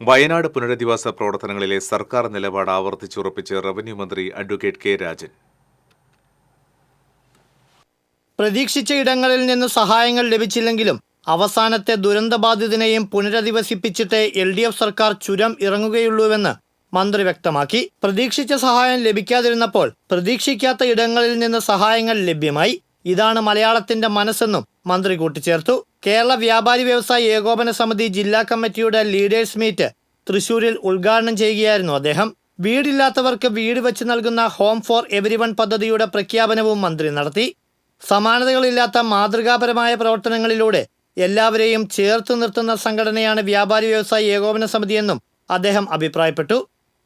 വയനാട് പുനരധിവാസ പ്രവർത്തനങ്ങളിലെ സർക്കാർ നിലപാട് ആവർത്തിച്ചുറപ്പിച്ച് റവന്യൂ മന്ത്രി അഡ്വക്കേറ്റ് കെ രാജൻ. പ്രതീക്ഷിച്ച ഇടങ്ങളിൽ നിന്ന് സഹായങ്ങൾ ലഭിച്ചില്ലെങ്കിലും അവസാനത്തെ ദുരന്തബാധിതനെയും പുനരധിവസിപ്പിച്ചിട്ട് എൽ ഡി എഫ് സർക്കാർ ചുരം ഇറങ്ങുകയുള്ളൂവെന്ന് മന്ത്രി വ്യക്തമാക്കി. പ്രതീക്ഷിച്ച സഹായം ലഭിക്കാതിരുന്നപ്പോൾ പ്രതീക്ഷിക്കാത്ത ഇടങ്ങളിൽ നിന്ന് സഹായങ്ങൾ ലഭ്യമായി. ഇതാണ് മലയാളത്തിന്റെ മനസ്സെന്നും മന്ത്രി കൂട്ടിച്ചേർത്തു. കേരള വ്യാപാരി വ്യവസായി ഏകോപന സമിതി ജില്ലാ കമ്മിറ്റിയുടെ ലീഡേഴ്സ് മീറ്റ് തൃശൂരിൽ ഉദ്ഘാടനം ചെയ്യുകയായിരുന്നു അദ്ദേഹം. വീടില്ലാത്തവർക്ക് വീട് വെച്ച് നൽകുന്ന ഹോം ഫോർ എവരിവൺ പദ്ധതിയുടെ പ്രഖ്യാപനവും മന്ത്രി നടത്തി. സമാനതകളില്ലാത്ത മാതൃകാപരമായ പ്രവർത്തനങ്ങളിലൂടെ എല്ലാവരെയും ചേർത്ത് നിർത്തുന്ന സംഘടനയാണ് വ്യാപാരി വ്യവസായി ഏകോപന സമിതിയെന്നും അദ്ദേഹം അഭിപ്രായപ്പെട്ടു.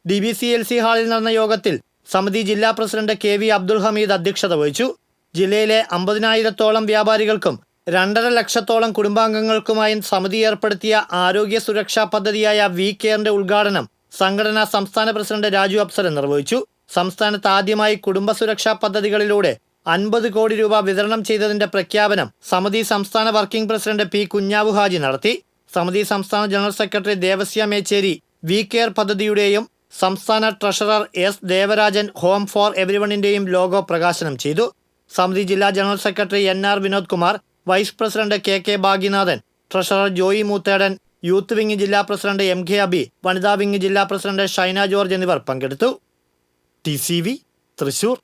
D B C L C ഹാളിൽ നടന്ന യോഗത്തിൽ സമിതി ജില്ലാ president K V Abdul Hameed അധ്യക്ഷത വഹിച്ചു. ജില്ലയിലെ അമ്പതിനായിരത്തോളം വ്യാപാരികൾക്കും രണ്ടര ലക്ഷത്തോളം കുടുംബാംഗങ്ങൾക്കുമായി സമിതി ഏർപ്പെടുത്തിയ ആരോഗ്യ സുരക്ഷാ പദ്ധതിയായ വി കെയറിന്റെ ഉദ്ഘാടനം സംഘടനാ സംസ്ഥാന പ്രസിഡന്റ് രാജു അപ്സരൻ നിർവഹിച്ചു. സംസ്ഥാനത്ത് ആദ്യമായി കുടുംബ സുരക്ഷാ പദ്ധതികളിലൂടെ അൻപത് കോടി രൂപ വിതരണം ചെയ്തതിന്റെ പ്രഖ്യാപനം സമിതി സംസ്ഥാന working president P Kunhavu Haji നടത്തി. സമിതി സംസ്ഥാന general secretary Devasya Mecheri we care പദ്ധതിയുടെയും സംസ്ഥാന treasurer S Devarajan home for എവരിവണിന്റെയും logo പ്രകാശനം ചെയ്തു. സമിതി ജില്ലാ general secretary N R Vinod Kumar vice president K K Bhagyanathan treasurer Joy Moothedan youth wing ജില്ലാ president M K Abi വനിതാ wing ജില്ലാ president Shaina George എന്നിവർ പങ്കെടുത്തു. T C V Thrissur.